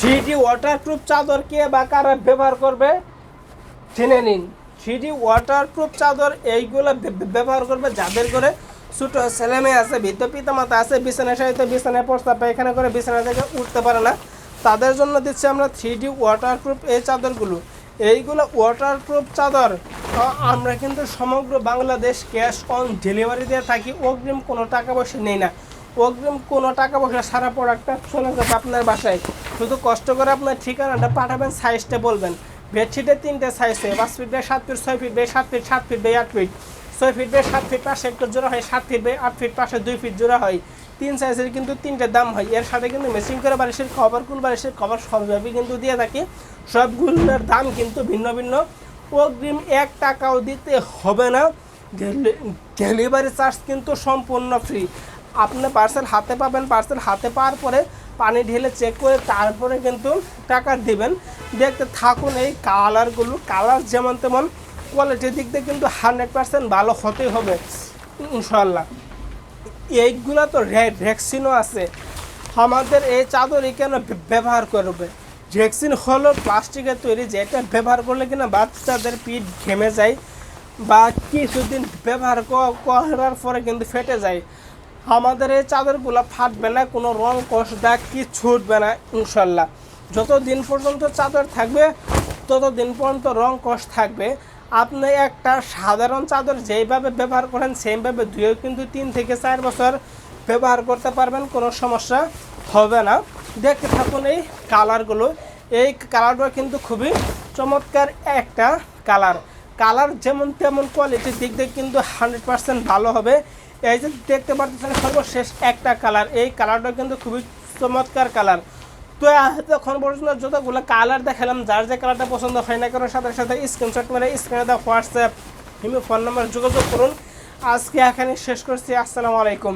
Three D waterproof চাদর কে বা কারা ব্যবহার করবে? জেনে নিন। থ্রিডি ওয়াটারপ্রুফ চাদর এইগুলো ব্যবহার করবে যাদের করে ছোটো ছেলে মেয়ে আছে, বৃদ্ধ পিতামাতা আছে, বিছানায় সাহিত্য বিছানায় প্রস্তাব পায়খানা করে বিছানা থেকে উঠতে পারে না। তাদের জন্য দিচ্ছি আমরা থ্রিডি ওয়াটারপ্রুফ এই চাদরগুলো। এইগুলো ওয়াটারপ্রুফ চাদর আমরা কিন্তু সমগ্র বাংলাদেশ ক্যাশ অন ডেলিভারি দিয়ে থাকি। অগ্রিম কোনো টাকা পয়সা নেই না। অগ্রিম কোনো টাকা পয়সা সারা প্রোডাক্টটা চলে যাবে আপনার বাসায়। শুধু কষ্ট করে আপনার ঠিকানাটা পাঠাবেন সাইজটা বলবেন। বেডশিটে তিনটে সাইজ পাঁচ ফিট বাই সাত ফিট ছয় ফিট বাই সাত ফিট সাত ফিট বাই আট ফিট ছয় ফিট বাই সাত ফিট পাশে একটু জোড়া হয়, সাত ফিট বাই আট ফিট পাশে দুই ফিট জোড়া হয়। তিন সাইজের কিন্তু তিনটে দাম হয়। এর সাথে কিন্তু মেশিন করে বালিশের কভার কুল বালিশের কভার সবভাবেই কিন্তু দিয়ে থাকি। সবগুলোর দাম কিন্তু ভিন্ন ভিন্ন। অগ্রিম এক টাকাও দিতে হবে না। ডেলিভারি চার্জ কিন্তু সম্পূর্ণ ফ্রি আপনি পার্সেল হাতে পাবেন। পার্সেল হাতে পাওয়ার পরে পানি ঢেলে চেক করে তারপরে কিন্তু টাকা দিবেন। দেখতে থাকুন এই কালারগুলো কালার যেমন তেমন কোয়ালিটির দিক দিয়ে কিন্তু হান্ড্রেড পার্সেন্ট ভালো হতেই হবে ইনশাল্লাহ এইগুলো তো ভ্যাকসিনও আছে। আমাদের এই চাদরই কেন ব্যবহার করবে। ভ্যাকসিন হলো প্লাস্টিকের তৈরি, যেটা ব্যবহার করলে কিনা বাচ্চাদের পিঠ ঘেমে যায় বা কিছুদিন ব্যবহার করার পরে কিন্তু ফেটে যায়। আমাদের এই চাদরগুলো ফাটবে না, কোনো রং কষ দাগ কি ছুটবে না, ইনশাল্লাহ। যতদিন পর্যন্ত চাদর থাকবে, ততদিন পর্যন্ত রং কষ থাকবে। আপনি একটা সাধারণ চাদর যেইভাবে ব্যবহার করেন, সেইভাবে ধুয়েও কিন্তু তিন থেকে চার বছর ব্যবহার করতে পারবেন, কোনো সমস্যা হবে না। দেখতে থাকুন এই কালারগুলো। এই কালারগুলো কিন্তু খুবই চমৎকার একটা কালার। কালার যেমন তেমন কোয়ালিটির দিক দিয়ে কিন্তু হান্ড্রেড পার্সেন্ট ভালো হবে। এই যে দেখতে পাচ্ছেন, সর্বশেষ একটা কালার। এই কালারটা কিন্তু খুবই চমৎকার কালার। তো এখন পর্যন্ত যতগুলো কালার দেখালাম, যার যে কালারটা পছন্দ হয় না কারণ সাথে সাথে স্ক্রিনশট মেরে স্ক্রিনে দেওয়া হোয়াটসঅ্যাপ ফোন নাম্বার যোগাযোগ করুন। আজকে এখানে শেষ করছি, আসসালামু আলাইকুম।